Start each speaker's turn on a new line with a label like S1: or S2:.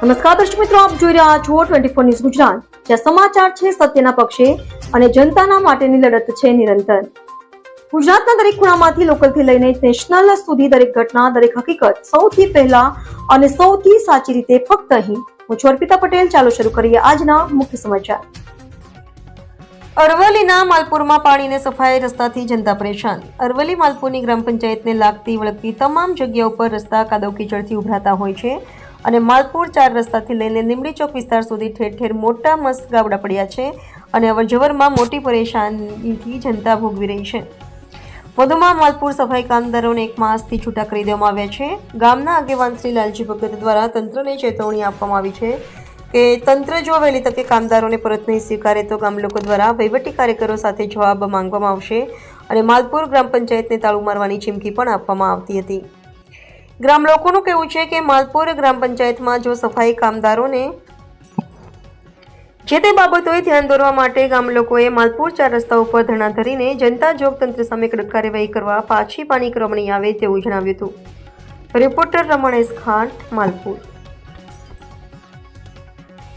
S1: નમસ્કાર દર્શક મિત્રો, આપ જોઈ રહ્યા છો ટ્વેન્ટી ફોર ન્યૂઝ ગુજરાત. જ્યાં સમાચાર છે સત્યના પક્ષે અને જનતાના માટેની લડત છે નિરંતર. ગુજરાતના દરેક ખૂણામાંથી લોકલથી લઈને નેશનલ સુધી દરેક ઘટના, દરેક હકીકત સૌથી પહેલા અને સૌથી સાચી રીતે ફક્ત અહીં. હું છું અર્પિતા પટેલ. ચાલો શરૂ કરીએ આજના મુખ્ય સમાચાર. અરવલ્લીના માલપુરમાં પાણીને સફાઈ, રસ્તાથી જનતા પરેશાન. અરવલ્લી માલપુરની ગ્રામ પંચાયતને લાગતી વળગતી તમામ જગ્યા ઉપર રસ્તા કાદવ કીચડથી ઉભરાતા હોય છે. અને માલપુર ચાર રસ્તાથી લઈને લીમડી ચોક વિસ્તાર સુધી ઠેર ઠેર મોટા મસ્ત ગાબડા પડ્યા છે અને અવરજવરમાં મોટી પરેશાનીથી જનતા ભોગવી રહી છે. વધુમાં માલપુર સફાઈ કામદારોને એક માસથી છૂટા કરી દેવામાં આવ્યા છે. ગામના આગેવાન શ્રી લાલજી ભગત દ્વારા તંત્રને ચેતવણી આપવામાં આવી છે કે તંત્ર જો વહેલી તકે કામદારોને પરત નહીં સ્વીકારે તો ગામ લોકો દ્વારા વહીવટી કાર્યકરો સાથે જવાબ માંગવામાં આવશે અને માલપુર ગ્રામ પંચાયતને તાળું મારવાની ચીમકી પણ આપવામાં આવતી હતી. ગ્રામ લોકોનું કહેવું છે કે માલપુર ગ્રામ પંચાયતમાં જો સફાઈ કામદારોને જે તે બાબતોએ ધ્યાન દોરવા માટે ગામ લોકોએ માલપુર ચાર રસ્તા ઉપર ધરણા ધરીને જનતા જોગ તંત્ર સામે કડક કાર્યવાહી કરવા પાછી પાણી કરવામાં આવે તેવું જણાવ્યું હતું. રિપોર્ટર રમણેશ ખાંટ માલપુર.